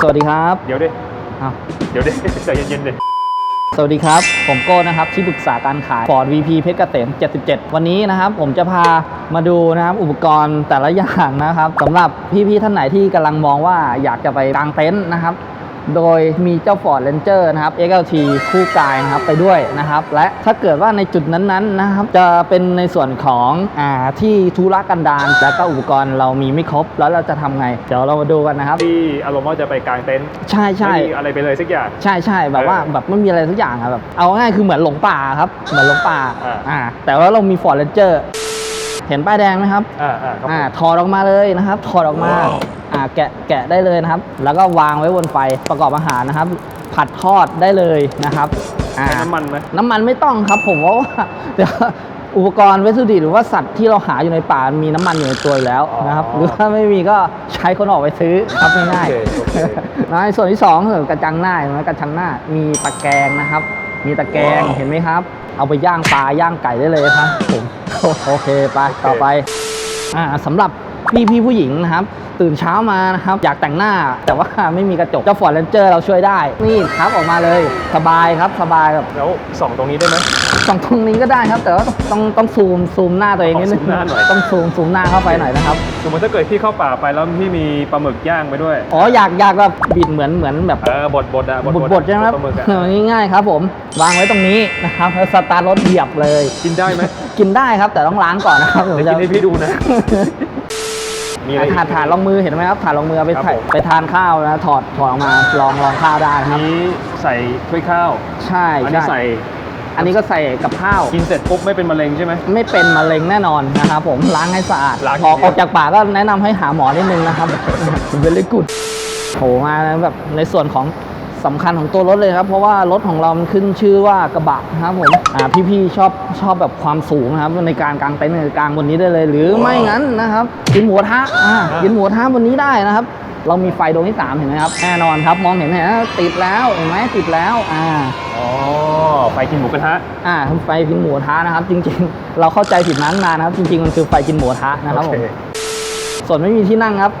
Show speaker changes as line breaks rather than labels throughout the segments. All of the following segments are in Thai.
สวัสดีครับ
เดี๋ยวดิ
อ้าว
เดี๋ยวดิใจเย็นๆดิ
สวัสดีครับ ผมโก้นะครับที่ปรึกษาการขาย Ford VP เพชรเกษม 77 วันนี้นะครับ ผมจะพามาดูนะครับอุปกรณ์แต่ละอย่างนะครับสำหรับพี่ๆท่านไหนที่กำลังมองว่าอยากจะไปกางเต็นท์นะครับ โดยมีเจ้า Ford Ranger นะครับ XLT คู่กายนะครับไปด้วยนะครับ และถ้าเกิดว่าในจุดนั้นๆนะครับจะเป็นในส่วนของอ่าที่ธุรกันดารแล้วก็อุปกรณ์เรามีไม่ครบ แล้วเราจะทำไง เดี๋ยวเรามาดูกันนะครับ
ที่อารมณ์ว่าจะไปกางเต็นท์
ใช่ใช่
ไม่มีอะไรไปเลยสักอย่าง
ใช่ใช่แบบว่า
เออ
แบบไม่มีอะไรทุกอย่างอะแบบเอาง่ายคือเหมือนหลงป่าครับ เหมือนหลงป่า
อ่า
อ่าแต่ว่าเรามีฟอร์ดเรนเจอร์เห็นป้ายแดงไหมครับ
อ่าอ่าครับ
อ่า
ผม
ถอดออกมาเลยนะครับถอดออกมา
ว้าว
อ่า แกะแกะได้เลยนะครับ แล้วก็วางไว้บนไฟประกอบอาหารนะครับ ผัดทอดได้เลยนะครับอ่า
ใช้น้ำมันไหม
น้ำมันไม่ต้องครับ ผมว่าเดี๋ยวอุปกรณ์วัตถุดิบหรือว่าสัตว์ที่เราหาอยู่ในป่ามีน้ำมันอยู่ในตัวอยู่แล้วนะครับ หรือถ้าไม่มีก็ใช้คนออกไปซื้อครับง่าย
โอเคโอเค
ๆในส่วนที่2คือกระจังหน้าเห็นไหมกระจังหน้ามีตะแกรงนะครับ มีตะแกรง
ว้าว
เห็นไหมครับ เอาไปย่างปลาย่างไก่ได้เลยครับผมโอเคไปต่อไปอ่าสำหรับ พี่พี่ผู้หญิงนะครับ ตื่นเช้ามานะครับ อยากแต่งหน้า แต่ว่าไม่มีกระจกเจ้าฟอร์ดเรนเจอร์เราช่วยได้ นี่ครับออกมาเลยสบายครับสบายแบบ
แล้วส่องตรงนี้ได้ไหม
สองตรงนี้ก็ได้ครับ แต่ว่าต้องต้องซูมซูมหน้าตัวเองนิดนึง
ซูมหน้าหน่อย
ต้องซูมซูมหน้าเข้าไปหน่อยนะครับ
สมมติถ้าเกิดพี่เข้าป่าไปแล้วพี่มีปลาหมึกย่างไปด้วย
อ๋ออยากอยากแบบบิดเหมือนเหมือนแบบ
เออบดบดอะ
บดบดใช่ไหมครับ
ปลาหมึกอะ
เออง่ายๆครับผมวางไว้ตรงนี้นะครับแล้วสตาร์ทรถเหยียบเลย
กินได้ไหม
กินได้ครับแต่ต้องล้างก่อนนะครับผม
เดี๋ยว
จะ
กินให้พี่ดูนะ มีอะไรอีก
ถาดถาดรองมือเห็นไหมครับถาดรองมือเอาไป
ครับ
ใส่
ผม
ไปทานข้าวนะถอดถอดออกมาลองลองข้าวได้
อัน
ครับ
นี้ใส่ถ้วยข้าว
ใช่
อันนี้
ใช่
ใส่
อันนี้ก็ใส่กับข้าว
กินเสร็จปุ๊บไม่เป็นมะเร็งใช่ไหม
ไม่เป็นมะเร็งแน่นอนนะครับผมล้างให้สะอาด
ล้าง
ออก
อย่างเดียว
ออกจากป่ากก็แนะนำให้หาหมอนิดนึงนะครับ เวลิกุดโหมาแบบในส่วนของ สำคัญของตัวรถเลยครับ เพราะว่ารถของเรามันขึ้นชื่อว่ากระบะนะครับผมอ่าพี่ๆชอบชอบแบบความสูงนะครับในการกางเต็นท์ในกางบนนี้ได้เลย หรือไม่งั้นนะครับกินหมูกระทะอ่ากินหมูกระทะบนนี้ได้นะครับ เรามีไฟดวงที่สามเห็นไหมครับแน่นอนครับมองเห็นไหมติดแล้วเห็นไหมติดแล้วอ่า
อ๋อไปกินหมูกระทะ
อ่าไฟกินหมูกระทะนะครับ จริงๆ เราเข้าใจผิดนั้นมานะครับ จริงๆมันคือไฟกินหมูกระทะนะครับผ
โอ
ม
เค
ส่วนไม่มีที่นั่งครับ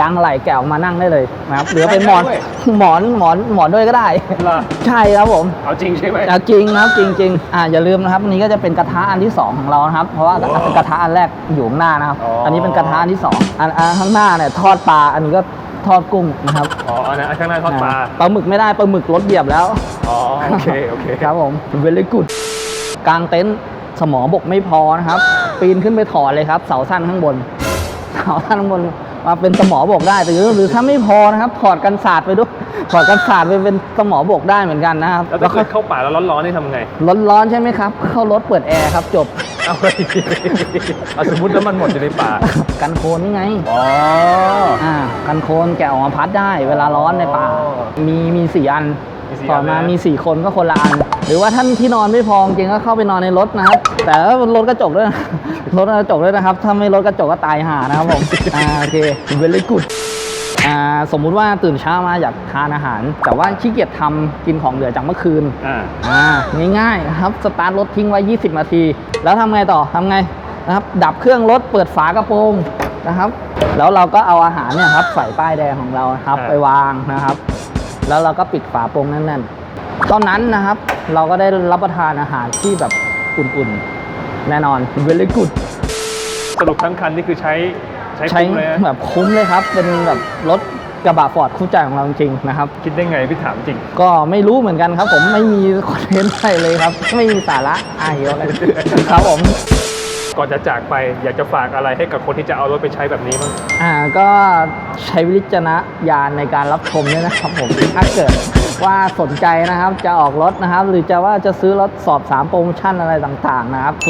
ยางอะไหล่แกะออกมานั่งได้เลยนะครับหรือเป็นหมอน
ได้ด้วย
หมอนหมอนหมอนด้วยก็ได้
ล่ะ
ใช่ครับผม
เอาจริงใช่ไหม
อะจริงนะครับจริงๆอ่าอย่าลืมนะครับอันนี้ก็จะเป็นกระทะอันที่สองของเรานะครับ เพราะว่ากระทะอันแรกอยู่ข้างหน้านะครับ
อ๋ออั
อันนี้เป็นกระทะอันที่สองอันอันข้างหน้าเนี่ยทอดปลาอันนี้ก็ทอดกุ้งนะครับ
อ๋ออันนั้นอันข้างหน้าทอดปลา
อ่ปลาหมึกไม่ได้ปลาหมึกรสเหยียบแล้ว
อ๋อโอเคโอเค
ครับผมเวล y กุดกลางเต็นท์สมอบกไม่พอนะครับ ปีนขึ้นไปถอดเลยครับ เสาสั้นข้างบน เสาสั้นข้างบน มาเป็นสมอบกได้หรือหรือถ้าไม่พอนะครับถอดกันศาสตร์ไปด้วยถอดกันศาสตร์ไปเป็นสมอบกได้เหมือนกันนะครับ
แล้วถ้าเกิดเข้าป่าแล้วร้อนๆนี่ทำไง
ร้อนร้อนๆใช่ไหมครับ เข้ารถเปิดแอร์ครับจบ
เอาไปเอาสมมติน้ำมันหมดอยู่ในป่า
กันโคลนนี่ไง
อ๋อ
อ่ากันโคลนแกะออกมาพัดได้ เวลาร้อนในป่า
อ๋อ
มีมีสี่อัน
มีสี่
ต่อมา
อันนะ
มีสี่คนก็คนละอัน หรือว่าท่านที่นอนไม่พอจริงๆก็เข้าไปนอนในรถนะครับ แต่ว่ารถกระจกด้วยนะรถกระจกด้วยนะครับ ถ้าไม่รถกระจกก็ตายห่านะครับผมอ่าโอเคเวล y กุดอ่าสมมุติว่าตื่นเช้ามาอยากทานอาหาร แต่ว่าขี้เกียจทำกินของเหลือจากเมื่อคืน
อ่า
อ่าง่ายๆนะครับสตาร์ทรถทิ้งไว้ 20 นาที แล้วทำไงต่อทำไงนะครับดับเครื่องรถเปิดฝากระโปรงนะครับแล้วเราก็เอาอาหารเนี่ยครับใส่ป้ายแดงของเรานะครับ
อ่า
ไปวางนะครับ แล้วเราก็ปิดฝาโปรงแน่นๆ เท่านั้นนะครับเราก็ได้รับประทานอาหารที่แบบอุ่นๆ แน่นอน very good
สรุปทั้งคันนี่คือใช้ใช้
ใช้
คุ้มเลยนะ
แบบคุ้มเลยครับ เป็นแบบรถกระบะฟอร์ดคู่ใจของเราจริงๆนะครับ
คิดได้ไงพี่ถามจริง
ก็ไม่รู้เหมือนกันครับ ผมไม่มีคอนเทนต์อะไรเลยครับ ไม่มีสาระอะเยอะเลยครับผม
ก่อนจะจากไปอยากจะฝากอะไรให้กับคนที่จะเอารถไปใช้แบบนี้มั้ง
อ่าก็ ใช้วิจารณญาณในการรับชมด้วยนะครับผมถ้าเกิดว่าสนใจนะครับจะออกรถนะครับ หรือจะว่าจะซื้อรถสอบถามโปรโมชั่นอะไรต่างๆนะครับ 062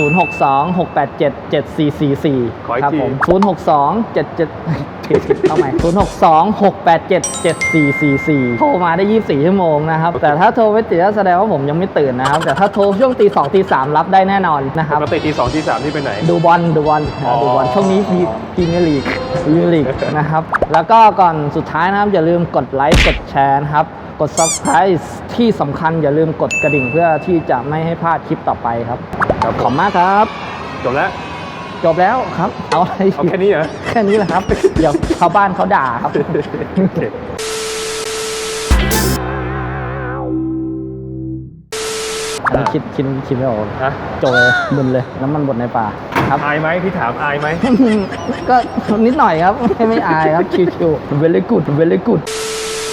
687 7444
ขออีก
ครับ
ที
ผม 062 77เข้าใหม่062 687 7444 โทรมาได้ 24 ชั่วโมงนะครับ แต่ถ้าโทรไม่ติดก็แสดงว่าผมยังไม่ตื่นนะครับ แต่ถ้าโทรช่วงตี2ตี3รับได้แน่นอนนะค
ป
รับ
กติทีสองทีสามที่ไปไหน
ดูบอลดูบอล
อ๋อ
ดูบอลช่วงนี้พีพีเมลีกพีเมลีกนะครับ แล้วก็ก่อนสุดท้ายนะครับอย่าลืมกดไลค์กดแชร์นะครับ กด subscribe ที่สำคัญอย่าลืมกดกระดิ่งเพื่อที่จะไม่ให้พลาดคลิปต่อไปครับ
ครับ
ขอบคุณมากครับ
จบแล้ว
จบแล้วครับ เอาอะไร
เอาแค่นี้เหรอ
แค่นี้แหละครับ เดี๋ยวชาวบ้านเขาด่าครับ
โอเค
อันนี้คิดคิดคิดไม่ออก
นะ
จบเลยมึนเลยน้ำมันบดในป่าครับ
อายไหมพี่ถามอายไหม
ก็นิดหน่อยครับไม่ไม่อายครับชิวๆ very good very good